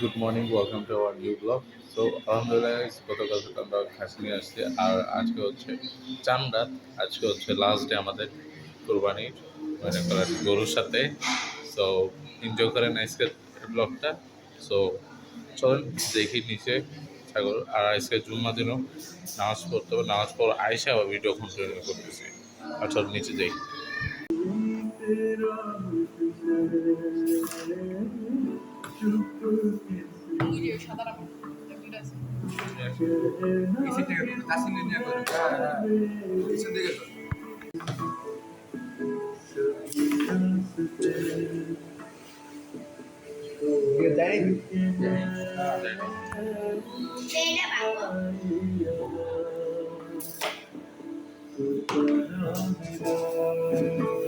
Good morning welcome to our new blog তো আলহামদুলিল্লাহ গতকাল থেকে আমরা খাসি নিয়ে আসছি, আর আজকে হচ্ছে চান রাত আজকে হচ্ছে লাস্ট ডে আমাদের কোরবানির মানে করার গরুর সাথে। সো এনজয় করেন আজকের ব্লগটা সো চলুন দেখি নিচে ছাগল, আর আজকে জুম্মা দিনও নামাজ পড়তে হবে। নামাজ পর আয়সা আবার ভিডিও কন্টিনিউ করতেছি। আর চল নিচে যাই পিছন থেকে করো, কাছে নিয়ে নিয়ে করো। হ্যাঁ, হ্যাঁ। পিছন থেকে করো। ঠিক আছে, যাই নাকি? এটা মারবো? এটা কি পারবে? সবই তো তোমার ইয়ে নিয়েছি।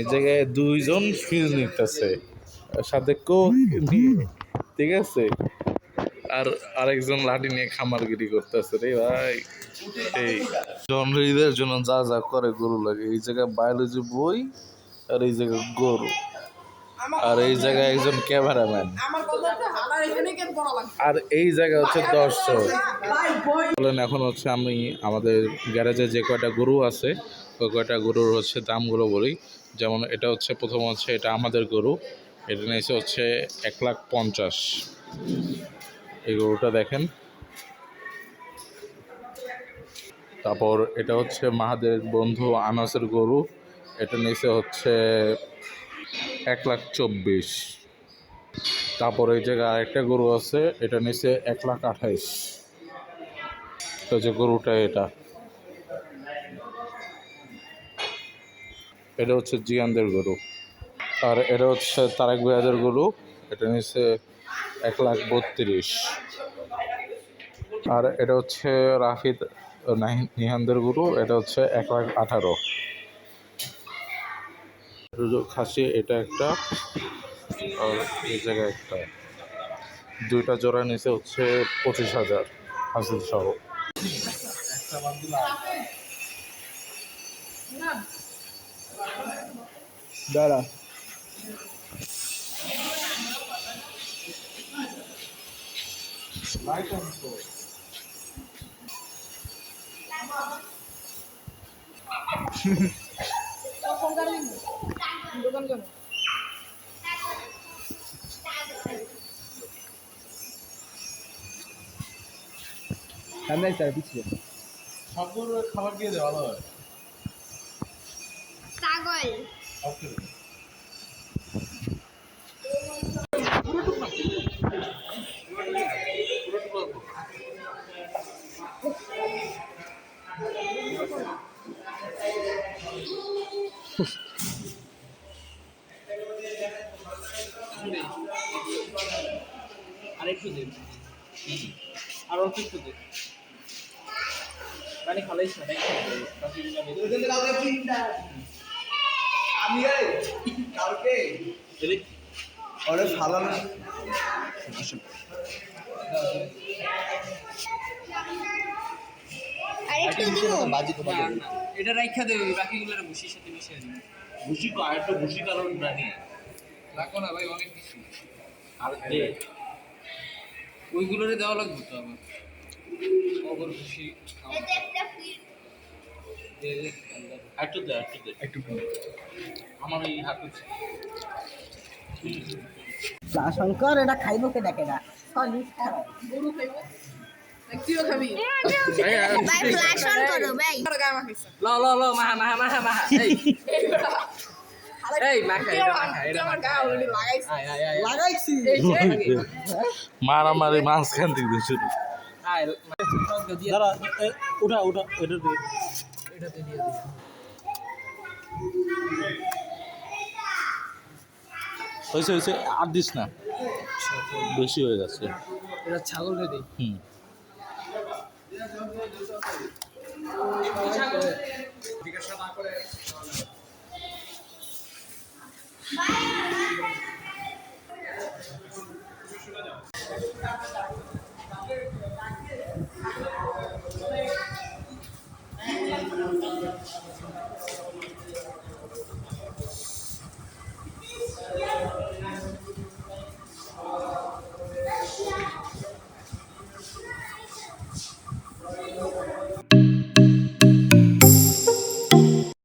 এই জায়গায় দুইজন ফিজ নিতেছে। সাথে কোক ঠিক আছে? আর আরেকজন লাঠি নিয়ে খামারগিরি করতেছে। রে ভাই, এই জনহৃদের জন্য যা যা করে গরু লাগে। এই জায়গায় বায়োলজি বই আর এই জায়গায় গরু। আর এই জায়গায় একজন ক্যামেরাম্যান আর এই জায়গা হচ্ছে দর্শক। বলেন, এখন হচ্ছে আমি আমাদের গ্যারেজে যে কয়টা গরু আছে, ওই কয়টা গরুর হচ্ছে দামগুলো বলি। যেমন এটা হচ্ছে, প্রথম হচ্ছে এটা আমাদের গরু, এটা নিয়েছে হচ্ছে এক লাখ পঞ্চাশ। এই গরুটা দেখেন। তারপর এটা হচ্ছে মাহাদের বন্ধু আনাসের গরু, এটা নিয়েছে হচ্ছে এক লাখ চব্বিশ। তারপর এই জায়গায় আরেকটা গরু আছে, এটা নিচে এক লাখ আঠাইশ। তো যে গরুটা এটা। এটা হচ্ছে জিয়ানদের গরু। আর এটা হচ্ছে তারেক ভাইয়াদের গরু। এটা নিচে এক লাখ বত্রিশ। আর এটা হচ্ছে রাফিদ নাহি- নিহানদের গরু। এটা হচ্ছে এক লাখ আঠারো। খাসি, এটা একটা। আর এই জায়গায় একটা। দুইটা জোড়া নিচে হচ্ছে পঁচিশ হাজার হাসিল সহ। দাঁড়া। সামনে পিছিয়ে সবগুলো খাবার দিয়ে দেওয়া ভালো হয়। ছাগল। আরেকটু দে। আর অল্প একটু দে। মানে তাই আমি কালকে আরেকটু দিব? বাজি এটা রাইখা দে ওই বাকিগুলো ভুসির সাথে মিশিয়ে দিবি। ভুসি তো আরেকটা ভুসি কারণ জানি রাখো না ভাই অনেক কিছু। আর ওইগুলোরে দেওয়া লাগবে তো আমার অগর। এটা একটা ফির দে দে একটু দে একটু দে একটু আমার এই হাতে শঙ্কর এটা খাইব গরু লাগাইছি। এই যে মারামারি মাঝখান থেকে শুরু। উঠা উঠা এটাতে দিয়ে দিই হয়েছে হয়েছে আর দিস না। বেশি হয়ে গেছে। এটা ছাগলকে দিই। হুম।